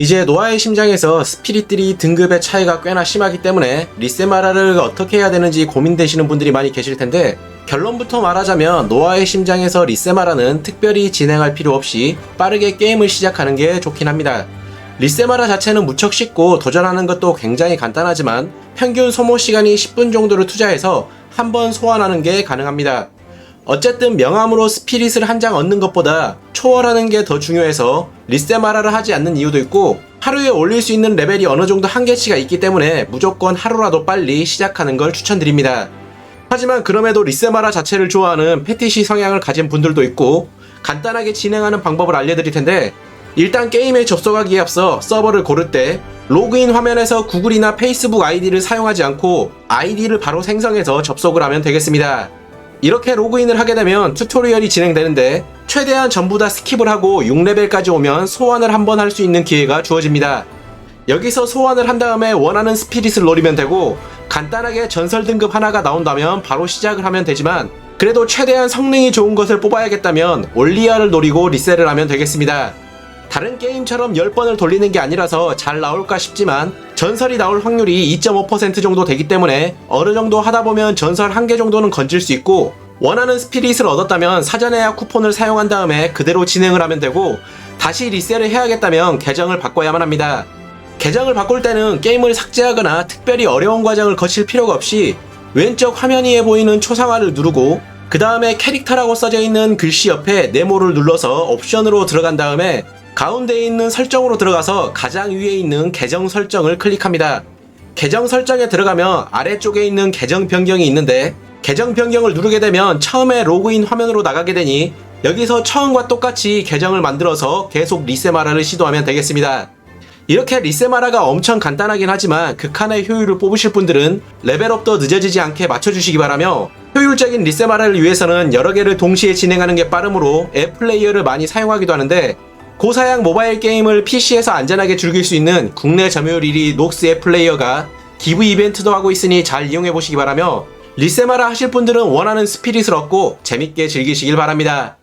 이제 노아의 심장에서 스피릿들이 등급의 차이가 꽤나 심하기 때문에 리세마라를 어떻게 해야 되는지 고민되시는 분들이 많이 계실 텐데 결론부터 말하자면 노아의 심장에서 리세마라는 특별히 진행할 필요 없이 빠르게 게임을 시작하는 게 좋긴 합니다. 리세마라 자체는 무척 쉽고 도전하는 것도 굉장히 간단하지만 평균 소모 시간이 10분 정도를 투자해서 한 번 소환하는 게 가능합니다. 어쨌든 명함으로 스피릿을 한 장 얻는 것보다 초월하는 게 더 중요해서 리세마라를 하지 않는 이유도 있고 하루에 올릴 수 있는 레벨이 어느 정도 한계치가 있기 때문에 무조건 하루라도 빨리 시작하는 걸 추천드립니다. 하지만 그럼에도 리세마라 자체를 좋아하는 패티시 성향을 가진 분들도 있고 간단하게 진행하는 방법을 알려드릴 텐데 일단 게임에 접속하기에 앞서 서버를 고를 때 로그인 화면에서 구글이나 페이스북 아이디를 사용하지 않고 아이디를 바로 생성해서 접속을 하면 되겠습니다. 이렇게 로그인을 하게 되면 튜토리얼이 진행되는데 최대한 전부 다 스킵을 하고 6레벨까지 오면 소환을 한 번 할 수 있는 기회가 주어집니다. 여기서 소환을 한 다음에 원하는 스피릿을 노리면 되고 간단하게 전설 등급 하나가 나온다면 바로 시작을 하면 되지만 그래도 최대한 성능이 좋은 것을 뽑아야겠다면 올리아를 노리고 리셋을 하면 되겠습니다. 다른 게임처럼 10번을 돌리는 게 아니라서 잘 나올까 싶지만 전설이 나올 확률이 2.5% 정도 되기 때문에 어느 정도 하다 보면 전설 한 개 정도는 건질 수 있고 원하는 스피릿을 얻었다면 사전 예약 쿠폰을 사용한 다음에 그대로 진행을 하면 되고 다시 리셋을 해야겠다면 계정을 바꿔야만 합니다. 계정을 바꿀 때는 게임을 삭제하거나 특별히 어려운 과정을 거칠 필요가 없이 왼쪽 화면 위에 보이는 초상화를 누르고 그 다음에 캐릭터라고 써져 있는 글씨 옆에 네모를 눌러서 옵션으로 들어간 다음에 가운데에 있는 설정으로 들어가서 가장 위에 있는 계정 설정을 클릭합니다. 계정 설정에 들어가면 아래쪽에 있는 계정 변경이 있는데 계정 변경을 누르게 되면 처음에 로그인 화면으로 나가게 되니 여기서 처음과 똑같이 계정을 만들어서 계속 리세마라를 시도하면 되겠습니다. 이렇게 리세마라가 엄청 간단하긴 하지만 극한의 효율을 뽑으실 분들은 레벨업도 늦어지지 않게 맞춰주시기 바라며 효율적인 리세마라를 위해서는 여러 개를 동시에 진행하는 게 빠르므로 앱 플레이어를 많이 사용하기도 하는데 고사양 모바일 게임을 PC에서 안전하게 즐길 수 있는 국내 점유율 1위 녹스 앱 플레이어가 기부 이벤트도 하고 있으니 잘 이용해 보시기 바라며 리세마라 하실 분들은 원하는 스피릿을 얻고 재밌게 즐기시길 바랍니다.